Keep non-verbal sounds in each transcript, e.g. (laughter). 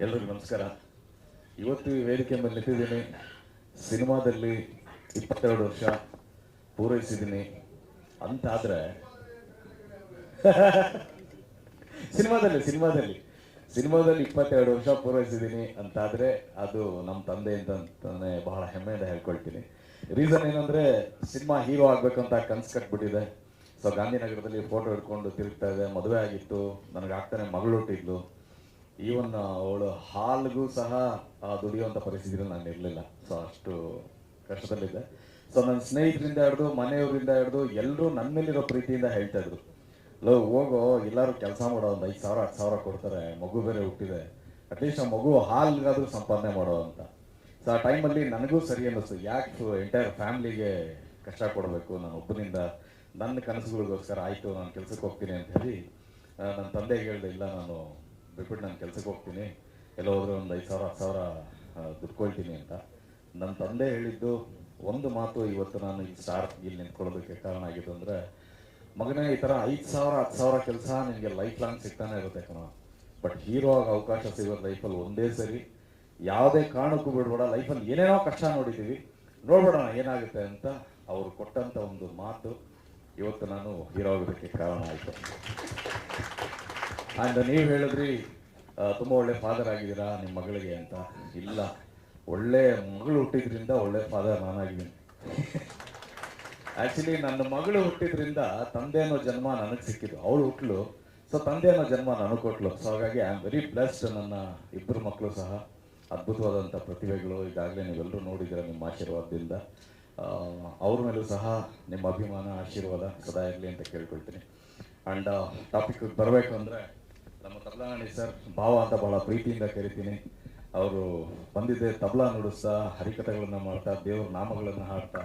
ಎಲ್ರಿಗೂ ನಮಸ್ಕಾರ. ಇವತ್ತು ಈ ವೇದಿಕೆ ಮೇಲೆ ನಿಂತಿದ್ದೀನಿ. ಸಿನಿಮಾದಲ್ಲಿ ಇಪ್ಪತ್ತೆರಡು ವರ್ಷ ಪೂರೈಸಿದ್ದೀನಿ. ಅಂತಾದ್ರೆ (laughs) ಸಿನಿಮಾದಲ್ಲಿ ಸಿನಿಮಾದಲ್ಲಿ. ಸಿನಿಮಾದಲ್ಲಿ ಇಪ್ಪತ್ತೆರಡು ವರ್ಷ ಪೂರೈಸಿದ್ದೀನಿ ಅಂತಾದ್ರೆ ಅದು ನಮ್ಮ ತಂದೆ ಅಂತ ಅಂತಾನೆ ಬಹಳ ಹೆಮ್ಮೆಯಿಂದ ಹೇಳ್ಕೊಳ್ತೀನಿ. ರೀಸನ್ ಏನಂದ್ರೆ ಸಿನಿಮಾ ಹೀರೋ ಆಗ್ಬೇಕಂತ ಕನ್ಸು ಕಟ್ಬಿಟ್ಟಿದೆ. ಸೊ ಗಾಂಧಿನಗರದಲ್ಲಿ ಫೋಟೋ ಹಿಡ್ಕೊಂಡು ತಿರುಗ್ತಾ ಇದೆ. ಮದುವೆ ಆಗಿತ್ತು. ನನಗೆ ಆಗ್ತಾನೆ ಮಗಳು ಹುಟ್ಟಿದ್ಲು ಈವನ್ ಅವಳು ಹಾಲ್ಗೂ ಸಹ ಆ, ದುಡಿಯುವಂಥ ಪರಿಸ್ಥಿತಿಯಲ್ಲಿ ನಾನು ಇರಲಿಲ್ಲ. ಸೊ ಅಷ್ಟು ಕಷ್ಟದಲ್ಲಿದ್ದೆ. ಸೊ ನನ್ನ ಸ್ನೇಹಿತರಿಂದ ಹಿಡಿದು ಮನೆಯವರಿಂದ ಹಿಡಿದು ಎಲ್ಲರೂ ನನ್ನ ಮೇಲಿರೋ ಪ್ರೀತಿಯಿಂದ ಹೇಳ್ತಾ ಇದ್ರು. ಲೋ ಹೋಗೋ ಎಲ್ಲರೂ ಕೆಲಸ ಮಾಡೋ ಒಂದು ಐದು ಸಾವಿರ ಹತ್ತು ಸಾವಿರ ಕೊಡ್ತಾರೆ ಮಗು ಬೇರೆ ಹುಟ್ಟಿದೆ. ಅಟ್ಲೀಸ್ಟ್ ಆ ಮಗು ಹಾಲ್ಗಾದ್ರೂ ಸಂಪಾದನೆ ಮಾಡೋ ಅಂತ. ಸೊ ಆ ಟೈಮಲ್ಲಿ ನನಗೂ ಸರಿ ಅನ್ನಿಸ್ತು. ಯಾಕೆ ಎಂಟೈರ್ ಫ್ಯಾಮಿಲಿಗೆ ಕಷ್ಟ ಕೊಡಬೇಕು ನಾನು ಒಬ್ಬನಿಂದ? ನನ್ನ ಕನಸುಗಳಿಗೋಸ್ಕರ ಆಯಿತು ನಾನು ಕೆಲಸಕ್ಕೆ ಹೋಗ್ತೀನಿ ಅಂತ ಹೇಳಿ ನನ್ನ ತಂದೆಗೆ ಹೇಳಿದೆ ಇಲ್ಲ ನಾನು ಬಿಟ್ಬಿಟ್ಟು ನಾನು ಕೆಲಸಕ್ಕೆ ಹೋಗ್ತೀನಿ. ಎಲ್ಲೋ ಹೋದ್ರೆ ಒಂದು ಐದು ಸಾವಿರ, ಹತ್ತು ಸಾವಿರ ದುಡ್ಕೊಳ್ತೀನಿ ಕೊಳ್ತೀನಿ ಅಂತ. ನನ್ನ ತಂದೆ ಹೇಳಿದ್ದು ಒಂದು ಮಾತು ಇವತ್ತು ನಾನು ಈ ಸ್ಟಾರ್ ಇಲ್ಲಿ ನಿಂತ್ಕೊಳ್ಳೋದಕ್ಕೆ ಕಾರಣ ಆಗಿದ್ದು ಅಂದರೆ, ಮಗನೇ, ಈ ಥರ ಐದು ಸಾವಿರ, ಹತ್ತು ಸಾವಿರ ಕೆಲಸ ನಿಮಗೆ ಲೈಫ್ ಲಾಂಗ್ ಸಿಗ್ತಾನೆ ಇರುತ್ತೆ ಕಣ. ಬಟ್ ಹೀರೋ ಆಗ ಅವಕಾಶ ಸಿಗೋದು ಲೈಫಲ್ಲಿ ಒಂದೇ ಸರಿ. ಯಾವುದೇ ಕಾರಣಕ್ಕೂ ಬಿಡಬೇಡ. ಲೈಫಲ್ಲಿ ಏನೇನೋ ಕಷ್ಟ ನೋಡಿದ್ದೀವಿ ನೋಡ್ಬೇಡೋಣ ಏನಾಗುತ್ತೆ ಅಂತ ಅವರು ಕೊಟ್ಟಂಥ ಒಂದು ಮಾತು ಇವತ್ತು ನಾನು ಹೀರೋ ಆಗೋದಕ್ಕೆ ಕಾರಣ ಆಯಿತು. ಆ್ಯಂಡ್ ನೀವು ಹೇಳಿದ್ರಿ ತುಂಬ ಒಳ್ಳೆ ಫಾದರ್ ಆಗಿದ್ದೀರಾ ನಿಮ್ಮ ಮಗಳಿಗೆ ಅಂತ. ಇಲ್ಲ, ಒಳ್ಳೆ ಮಗಳು ಹುಟ್ಟಿದ್ರಿಂದ ಒಳ್ಳೆ ಫಾದರ್ ನಾನಾಗಿದ್ದೀನಿ. ಆ್ಯಕ್ಚುಲಿ ನನ್ನ ಮಗಳು ಹುಟ್ಟಿದ್ರಿಂದ ತಂದೆ ಅನ್ನೋ ಜನ್ಮ ನನಗೆ ಸಿಕ್ಕಿದ್ದು. ಅವಳು ಹುಟ್ಟಲು ಸೊ ತಂದೆ ಅನ್ನೋ ಜನ್ಮ ನನಗೆ ಕೊಟ್ಲು. ಸೊ ಹಾಗಾಗಿ ಐ ಆಮ್ ವೆರಿ ಬ್ಲೆಸ್ಡ್ ನನ್ನ ಇಬ್ಬರು ಮಕ್ಕಳು ಸಹ. ಅದ್ಭುತವಾದಂಥ ಪ್ರತಿಭೆಗಳು. ಈಗಾಗಲೇ ನೀವೆಲ್ಲರೂ ನೋಡಿದ್ದೀರ ನಿಮ್ಮ ಆಶೀರ್ವಾದದಿಂದ. ಅವ್ರ ಮೇಲೂ ಸಹ ನಿಮ್ಮ ಅಭಿಮಾನ, ಆಶೀರ್ವಾದ ಸದಾ ಇರಲಿ ಅಂತ ಕೇಳ್ಕೊಳ್ತೀನಿ. ಆ್ಯಂಡ್ ಟಾಪಿಕ್ ಬರಬೇಕು ಅಂದರೆ ನಮ್ಮ ತಬ್ಲಾಣಿ ಸರ್, ಭಾವ ಅಂತ ಬಹಳ ಪ್ರೀತಿಯಿಂದ ಕರಿತೀನಿ ಅವರು ಬಂದಿದ್ದೆ ತಬ್ಲಾ ನುಡಿಸ್ತಾ, ಹರಿಕಥೆಗಳನ್ನ ಮಾಡ್ತಾ, ದೇವ್ರ ನಾಮಗಳನ್ನು ಹಾಡ್ತಾ.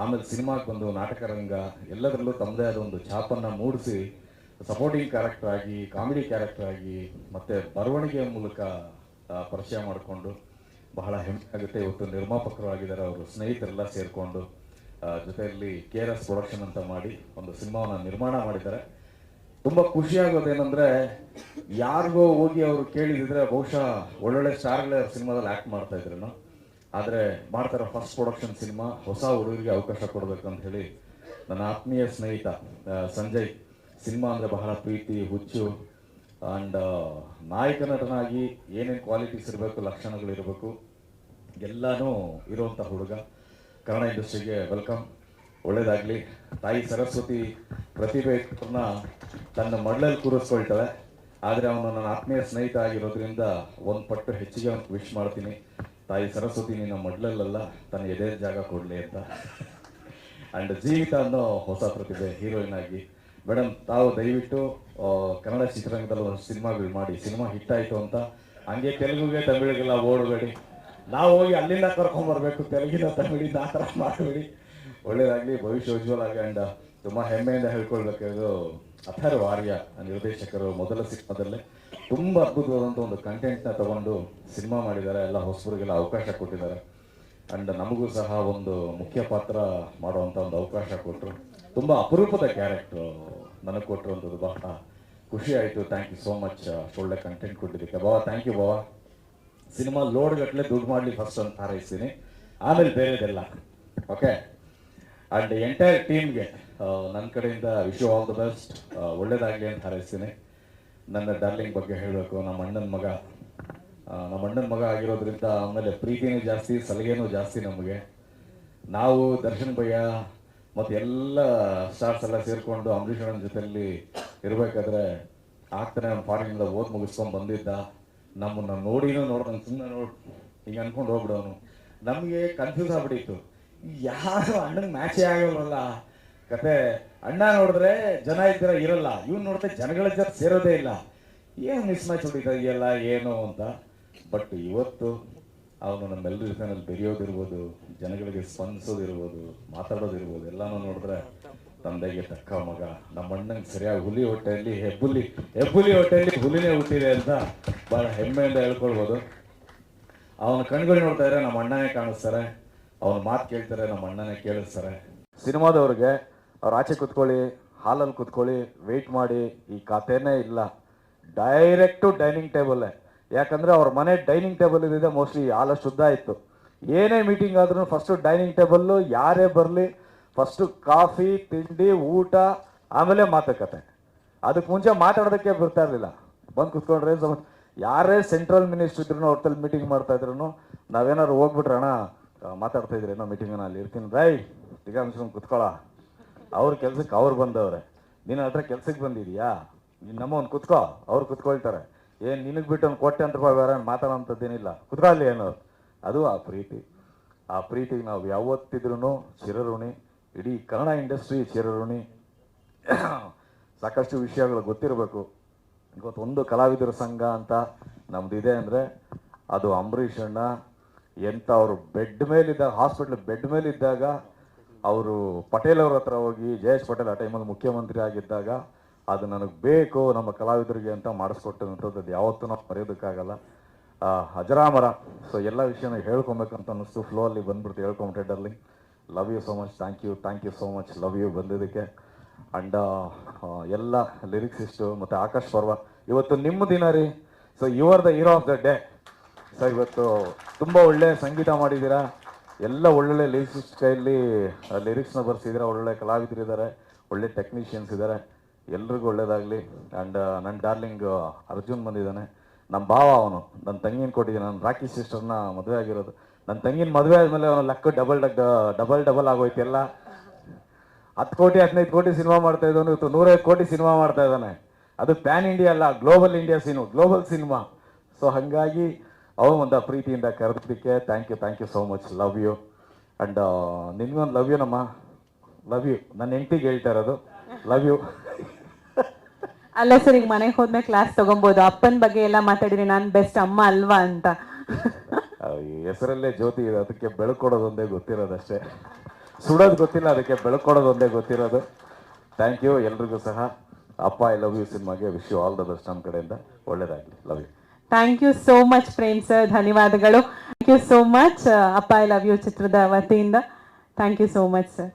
ಆಮೇಲೆ ಸಿನಿಮಾಗೆ ಬಂದು ನಾಟಕ ರಂಗ ಎಲ್ಲದರಲ್ಲೂ ತಮ್ಮದೇ ಆದ ಒಂದು ಛಾಪನ್ನು ಮೂಡಿಸಿ ಸಪೋರ್ಟಿಂಗ್ ಕ್ಯಾರೆಕ್ಟರ್ ಆಗಿ ಕಾಮಿಡಿ ಕ್ಯಾರೆಕ್ಟರ್ ಆಗಿ, ಮತ್ತೆ ಬರವಣಿಗೆಯ ಮೂಲಕ ಪರಿಚಯ ಮಾಡಿಕೊಂಡು, ಬಹಳ ಹೆಮ್ಮೆ ಆಗುತ್ತೆ. ಇವತ್ತು ನಿರ್ಮಾಪಕರು ಆಗಿದ್ದಾರೆ, ಅವರು ಸ್ನೇಹಿತರೆಲ್ಲ ಸೇರಿಕೊಂಡು ಜೊತೆಯಲ್ಲಿ ಕೆ ಆರ್ ಎಸ್ ಪ್ರೊಡಕ್ಷನ್ ಅಂತ ಮಾಡಿ ಒಂದು ಸಿನಿಮಾವನ್ನು ನಿರ್ಮಾಣ ಮಾಡಿದ್ದಾರೆ. ತುಂಬ ಏನಂದ್ರೆ, ಯಾರಿಗೋ ಹೋಗಿ ಅವರು ಕೇಳಿದಿದ್ರೆ ಬಹುಶಃ ಒಳ್ಳೊಳ್ಳೆ ಸ್ಟಾರ್ಗಳೇ ಸಿನಿಮಾದಲ್ಲಿ ಆ್ಯಕ್ಟ್ ಮಾಡ್ತಾ ಇದ್ರೇನೋ. ಆದರೆ ಮಾಡ್ತಾರ ಫಸ್ಟ್ ಪ್ರೊಡಕ್ಷನ್ ಸಿನಿಮಾ ಹೊಸ ಹುಡುಗರಿಗೆ ಅವಕಾಶ ಕೊಡಬೇಕು ಅಂತ ಹೇಳಿ ನನ್ನ ಆತ್ಮೀಯ ಸ್ನೇಹಿತ ಸಂಜಯ್, ಸಿನಿಮಾ ಅಂದರೆ ಬಹಳ ಪ್ರೀತಿ, ಹುಚ್ಚು ಆ್ಯಂಡ್ ನಾಯಕ ನಟನಾಗಿ ಏನೇನು ಕ್ವಾಲಿಟೀಸ್ ಇರಬೇಕು ಲಕ್ಷಣಗಳಿರಬೇಕು ಎಲ್ಲನೂ ಇರುವಂತ ಹುಡುಗ. ಕನ್ನಡ ಇಂಡಸ್ಟ್ರಿಗೆ ವೆಲ್ಕಮ್ ಒಳ್ಳೇದಾಗಲಿ. ತಾಯಿ ಸರಸ್ವತಿ ಪ್ರತಿಭೆನ ತನ್ನ ಮಡ್ಲಲ್ಲಿ ಕೂರಿಸ್ಕೊಳ್ತಾಳೆ. ಆದರೆ ಅವನು ನನ್ನ ಆತ್ಮೀಯ ಸ್ನೇಹಿತ ಆಗಿರೋದ್ರಿಂದ ಒಂದು ಪಟ್ಟು ಹೆಚ್ಚಿಗೆ ಅವ್ನಿಗೆ ವಿಶ್ ಮಾಡ್ತೀನಿ. ತಾಯಿ ಸರಸ್ವತಿ ನಿನ್ನ ಮಡ್ಲಲ್ಲ ತನ್ನ ಎದೆ ಜಾಗ ಕೊಡಲಿ ಅಂತ. ಆ್ಯಂಡ್ ಜೀವಿತ ಅನ್ನೋ ಹೊಸ ಪ್ರತಿಭೆ ಹೀರೋಯಿನ್ ಆಗಿ. ಮೇಡಮ್ ತಾವು ದಯವಿಟ್ಟು ಕನ್ನಡ ಚಿತ್ರರಂಗದಲ್ಲಿ ಒಂದು ಸಿನಿಮಾಗಳು ಮಾಡಿ. ಸಿನಿಮಾ ಹಿಟ್ ಆಯಿತು ಅಂತ. ಹಂಗೆ ತೆಲುಗುಗೆ ತಮಿಳಿಗೆಲ್ಲ ಓಡಬೇಡಿ. ನಾವು ಹೋಗಿ ಅಲ್ಲಿಂದ ಕರ್ಕೊಂಬರ್ಬೇಕು ತೆಲುಗಿನ ತಮಿಳಿಂದ ಆ ಥರ ಮಾಡಬೇಡಿ. ಒಳ್ಳೇದಾಗಲಿ ಭವಿಷ್ಯ ಉಜ್ವಲ ಆಗಲಿ ಆ್ಯಂಡ್ ತುಂಬ ಹೆಮ್ಮೆಯಿಂದ ಹೇಳ್ಕೊಳ್ಬೇಕಾದ್ರು ಅಥರ್ವ ಆರ್ಯ ನಿರ್ದೇಶಕರು ಮೊದಲ ಸಿನಿಮಾದಲ್ಲೇ. ತುಂಬ ಅದ್ಭುತವಾದಂಥ ಒಂದು ಕಂಟೆಂಟ್ನ ತಗೊಂಡು ಸಿನಿಮಾ ಮಾಡಿದ್ದಾರೆ, ಎಲ್ಲ ಹೊಸಬರಿಗೆಲ್ಲ ಅವಕಾಶ ಕೊಟ್ಟಿದ್ದಾರೆ. ಅಂಡ್ ನಮಗೂ ಸಹ ಒಂದು ಮುಖ್ಯ ಪಾತ್ರ ಮಾಡುವಂಥ ಒಂದು ಅವಕಾಶ ಕೊಟ್ಟರು ತುಂಬ ಅಪರೂಪದ ಕ್ಯಾರೆಕ್ಟ್ರು ನನಗೆ ಕೊಟ್ಟಿರುವಂಥದ್ದು ಬಹಳ ಖುಷಿ ಆಯಿತು. ಥ್ಯಾಂಕ್ ಯು ಸೋ ಮಚ್ ಒಳ್ಳೆ ಕಂಟೆಂಟ್ ಕೊಟ್ಟಿದ್ದಕ್ಕೆ. ಬಾ ಥ್ಯಾಂಕ್ ಯು ಬಾ ಸಿನಿಮಾ ಲೋಡ್ ಗಟ್ಟಲೆ ದುಡ್ಡು ಮಾಡಲಿ ಫಸ್ಟ್ ಅಂತ ಹಾರೈಸ್ತೀನಿ. ಆಮೇಲೆ ಬೇರೆದೆಲ್ಲ. ಓಕೆ ಅಂಡ್ ಎಂಟೈರ್ ಟೀಮ್ಗೆ ನನ್ನ ಕಡೆಯಿಂದ ವಿಶ್ ಆಲ್ ದ ಬೆಸ್ಟ್ ಒಳ್ಳೇದಾಗಲಿ ಅಂತ ಹಾರೈಸ್ತೀನಿ. ನನ್ನ ಡಾರ್ಲಿಂಗ್ ಬಗ್ಗೆ ಹೇಳಬೇಕು, ನಮ್ಮ ಅಣ್ಣನ ಮಗ. ನಮ್ಮ ಅಣ್ಣನ ಮಗ ಆಗಿರೋದ್ರಿಂದ ಆಮೇಲೆ ಪ್ರೀತಿನೂ ಜಾಸ್ತಿ ಸಲಿಗೆನೂ ಜಾಸ್ತಿ ನಮಗೆ. ನಾವು ದರ್ಶನ್ ಭಯ್ಯ ಮತ್ತು ಎಲ್ಲ ಸ್ಟಾರ್ಸ್ ಎಲ್ಲ ಸೇರಿಕೊಂಡು ಅಂಬರೀಷ್ ಅಣ್ಣನ ಜೊತೆಯಲ್ಲಿ ಇರಬೇಕಾದ್ರೆ ಆಗ್ತಾನೆ ಅವ್ನು ಫಾರಿನಿಂದ ಓದ್ ಮುಗಿಸ್ಕೊಂಡು ಬಂದಿದ್ದ. ನಮ್ಮನ್ನ ನೋಡಿನೂ ನೋಡ್ದಂಗೆ ಸುಮ್ಮನೆ ನೋಡಿ, ಹಿಂಗೆ ಅನ್ಕೊಂಡು ಹೋಗ್ಬಿಡೋನು. ನಮಗೆ ಕನ್ಫ್ಯೂಸ್ ಆಗ್ಬಿಟ್ಟಿತ್ತು. ಯಾರು ಅಣ್ಣನ ಮ್ಯಾಚೇ ಆಗಲ್ವಲ್ಲ ಕತೆ ಅಣ್ಣ ನೋಡಿದ್ರೆ ಜನ ಇದ್ದೀರ ಇರಲ್ಲ. ಇವ್ನು ನೋಡಿದ್ರೆ ಜನಗಳ ಜೊತೆ ಸೇರೋದೇ ಇಲ್ಲ. ಏನು ಮಿಸ್ ಮ್ಯಾಚ್ ಹೊಡಿತಾ ಇದೆಯಲ್ಲ ಏನು ಅಂತ. ಬಟ್ ಇವತ್ತು ಅವನು ನಮ್ಮೆಲ್ಲರ ಜೊತೆನಲ್ಲಿ ಬೆರೆಯೋದಿರ್ಬೋದು ಜನಗಳಿಗೆ ಸ್ಪಂದಿಸೋದಿರ್ಬೋದು ಮಾತಾಡೋದಿರ್ಬೋದು ಎಲ್ಲಾನು ನೋಡಿದ್ರೆ ತಂದೆಗೆ ತಕ್ಕ ಮಗ. ನಮ್ಮ ಅಣ್ಣಂಗೆ ಸರಿಯಾಗಿ ಹುಲಿ ಹೊಟ್ಟೆಯಲ್ಲಿ ಹೆಬ್ಬುಲಿ ಹೆಬ್ಬುಲಿ ಹೊಟ್ಟೆಯಲ್ಲಿ ಹುಲಿನೇ ಹುಟ್ಟಿದೆ ಅಂತ ಬಹಳ ಹೆಮ್ಮೆಯಿಂದ ಹೇಳ್ಕೊಳ್ಬೋದು. ಅವನ ಕಣ್ಗಳು ನೋಡ್ತಾ ಇದ್ರೆ ನಮ್ಮ ಅಣ್ಣನೇ ಕಾಣಿಸ್ತಾರೆ. ಅವನ ಮಾತು ಕೇಳ್ತಾರೆ ನಮ್ಮ ಅಣ್ಣನ ಕೇಳಿಸ್ತಾರೆ. ಸಿನಿಮಾದವ್ರಿಗೆ ಅವ್ರು ಆಚೆ ಕುತ್ಕೊಳ್ಳಿ ಹಾಲಲ್ಲಿ ಕುತ್ಕೊಳ್ಳಿ ವೆಯ್ಟ್ ಮಾಡಿ ಈ ಕಥೆನೇ ಇಲ್ಲ. ಡೈರೆಕ್ಟು ಡೈನಿಂಗ್ ಟೇಬಲ್ಲೇ ಯಾಕಂದರೆ ಅವ್ರ ಮನೆ ಡೈನಿಂಗ್ ಟೇಬಲ್ ಇದೆ ಮೋಸ್ಟ್ಲಿ ಹಾಲ ಶುದ್ಧ ಇತ್ತು ಏನೇ ಮೀಟಿಂಗ್ ಆದ್ರೂ ಫಸ್ಟು ಡೈನಿಂಗ್ ಟೇಬಲ್ಲು ಯಾರೇ ಬರಲಿ ಫಸ್ಟು ಕಾಫಿ ತಿಂಡಿ ಊಟ ಆಮೇಲೆ ಮಾತುಕತೆ. ಅದಕ್ಕೆ ಮುಂಚೆ ಮಾತಾಡೋದಕ್ಕೆ ಬರ್ತಾ ಇರಲಿಲ್ಲ. ಬಂದು ಕುತ್ಕೊಂಡ್ರೆ ಯಾರೇ ಸೆಂಟ್ರಲ್ ಮಿನಿಸ್ಟ್ರ್ ಇದ್ರು ಅವ್ರ ತಲೆ ಮೀಟಿಂಗ್ ಮಾಡ್ತಾ ಇದ್ರು ನಾವೇನಾದ್ರು ಹೋಗ್ಬಿಟ್ರೆ ಅಣ್ಣ ಆ, ಮಾತಾಡ್ತಾ ಇದ್ರೆ ಏನೋ ಮೀಟಿಂಗ್ ಅಲ್ಲಿ ಇರ್ತೀನಿ. ರೈ ಈಗ ಕುತ್ಕೊಳ. ಅವ್ರ ಕೆಲ್ಸಕ್ಕೆ ಅವ್ರು ಬಂದವ್ರೆ. ನೀನು ಹತ್ರ ಕೆಲ್ಸಕ್ಕೆ ಬಂದಿದ್ಯಾ? ನೀನು ನಮ್ಮ ಒಂದು ಕುತ್ಕೋ. ಅವ್ರು ಕುತ್ಕೊಳ್ತಾರೆ. ಏನು ನಿನಗೆ ಬಿಟ್ಟು ಒಂದು ಅಂತ ರೂಪಾಯಿ ಬೇರೆ ಮಾತಾಡೋಂಥದ್ದೇನಿಲ್ಲ. ಕುತ್ಕೊಳ್ಳಿ ಏನೋ. ಅದು ಆ ಪ್ರೀತಿ. ಆ ಪ್ರೀತಿಗೆ ನಾವು ಯಾವತ್ತಿದ್ರೂ ಚಿರಋಣಿ. ಇಡೀ ಕನ್ನಡ ಇಂಡಸ್ಟ್ರಿ ಚಿರಋಣಿ. ಸಾಕಷ್ಟು ವಿಷಯಗಳು ಗೊತ್ತಿರಬೇಕು. ಇವತ್ತು ಒಂದು ಕಲಾವಿದರ ಸಂಘ ಅಂತ ನಮ್ದು ಇದೆ ಅಂದರೆ ಅದು ಅಂಬರೀಷ್ ಎಂಥ ಅವರು ಬೆಡ್ ಮೇಲಿದ್ದಾಗ ಹಾಸ್ಪಿಟ್ಲ್ ಬೆಡ್ ಮೇಲಿದ್ದಾಗ ಅವರು ಪಟೇಲ್ ಅವ್ರ ಹತ್ರ ಹೋಗಿ ಜಯೇಶ್ ಪಟೇಲ್ ಆ ಟೈಮಲ್ಲಿ ಮುಖ್ಯಮಂತ್ರಿ ಆಗಿದ್ದಾಗ ಅದು ನನಗೆ ಬೇಕು ನಮ್ಮ ಕಲಾವಿದರಿಗೆ ಅಂತ ಮಾಡಿಸ್ಕೊಟ್ಟಂಥದ್ದು ಅದು ಯಾವತ್ತೂ ನಾವು ಮರೆಯೋದಕ್ಕಾಗಲ್ಲ. ಆ, ಅಜರಾಮರ. ಸೊ ಎಲ್ಲ ವಿಷಯನ ಹೇಳ್ಕೊಬೇಕಂತ ಅನ್ನಿಸ್ತು. ಫ್ಲೋ ಅಲ್ಲಿ ಬಂದ್ಬಿಡ್ತು ಹೇಳ್ಕೊಂಬಿಟ್ಟೆ darling love you so much thank you thank you so much love you ಬಂದಿದ್ದಕ್ಕೆ. ಅಂಡ್ ಎಲ್ಲ ಲಿರಿಕ್ಸಿಸ್ಟು ಮತ್ತು ಆಕಾಶ್ ಪರ್ವ. ಇವತ್ತು ನಿಮ್ಮ ದಿನ ರೀ. So you are the hero of the day so ಇವತ್ತು ತುಂಬ ಒಳ್ಳೆ ಸಂಗೀತ ಮಾಡಿದ್ದೀರಾ? ಎಲ್ಲ ಒಳ್ಳೊಳ್ಳೆ ಲಿರಿಕ್ಸ್ ಸ್ಟೈಲಿ ಲಿರಿಕ್ಸ್ನ ಬರ್ಸಿದ್ದೀರಾ? ಒಳ್ಳೊಳ್ಳೆ ಕಲಾವಿದರಿದ್ದಾರೆ ಒಳ್ಳೆ ಟೆಕ್ನಿಷಿಯನ್ಸ್ ಇದ್ದಾರೆ ಎಲ್ರಿಗೂ ಒಳ್ಳೇದಾಗಲಿ. ಆ್ಯಂಡ್ ನನ್ನ ಡಾರ್ಲಿಂಗ್ ಅರ್ಜುನ್ ಬಂದಿದ್ದಾನೆ. ನಮ್ಮ ಭಾವ ಅವನು. ನನ್ನ ತಂಗಿನ ಕೊಟ್ಟಿದ್ದೀನಿ. ನನ್ನ ರಾಕಿ ಸಿಸ್ಟರ್ನ ಮದುವೆ ಆಗಿರೋದು. ನನ್ನ ತಂಗಿನ ಮದುವೆ ಆದಮೇಲೆ ಅವನು ಲೆಕ್ಕ ಡಬಲ್ ಡಗ್ ಡಬಲ್ ಡಬಲ್ ಆಗೋಯ್ತು ಎಲ್ಲ ಹತ್ತು ಕೋಟಿ, ಹದಿನೈದು ಕೋಟಿ ಸಿನಿಮಾ ಮಾಡ್ತಾ ಇದ್ದಾನೆ ಇವತ್ತು ನೂರೈದು ಕೋಟಿ ಸಿನಿಮಾ ಮಾಡ್ತಾ ಇದ್ದಾನೆ. ಅದು ಪ್ಯಾನ್ ಇಂಡಿಯಾ ಅಲ್ಲ, global India cinema global cinema. So ಹಾಗಾಗಿ ಅವನು ಒಂದು ಪ್ರೀತಿಯಿಂದ ಕರೆದಕ್ಕೆ thank you thank you so much love you and ನಿನ್ಗೊಂದು love you ನಮ್ಮ. ಲವ್ ಯು ನನ್ನ ಹೆಂಡತಿಗೆ ಹೇಳ್ತಾ ಇರೋದು. ಲವ್ ಯು (laughs) ಅಲ್ಲ ಸರ್ ಈಗ ಮನೆಗೆ ಹೋದ್ಮೇಲೆ ಕ್ಲಾಸ್ ತಗೊಬೋದು. ಅಪ್ಪನ ಬಗ್ಗೆ ಎಲ್ಲ ಮಾತಾಡಿದ್ರೆ ನಾನು ಬೆಸ್ಟ್ ಅಮ್ಮ ಅಲ್ವಾ ಅಂತ. (laughs) ಹೆಸರಲ್ಲೇ ಜ್ಯೋತಿ ಇದೆ. ಅದಕ್ಕೆ ಗೊತ್ತಿರೋದು ಗೊತ್ತಿರೋದಷ್ಟೇ ಸುಡೋದು ಗೊತ್ತಿಲ್ಲ ಅದಕ್ಕೆ ಬೆಳಕೊಡೋದೊಂದೇ ಗೊತ್ತಿರೋದು. ಥ್ಯಾಂಕ್ ಯು ಎಲ್ರಿಗೂ ಸಹ. ಅಪ್ಪ ಐ ಲವ್ ಯು ಸಿನಿಮಾಗೆ wish you all the best ನಮ್ಮ ಕಡೆಯಿಂದ. ಒಳ್ಳೇದಾಗಲಿ. Love you thank you so much Prem sir ಧನ್ಯವಾದಗಳು. ಥ್ಯಾಂಕ್ ಯು ಸೋ ಮಚ್ ಅಪ್ಪ ಐ ಲವ್ ಯು ಚಿತ್ರದ ವತಿಯಿಂದ. Thank you so much sir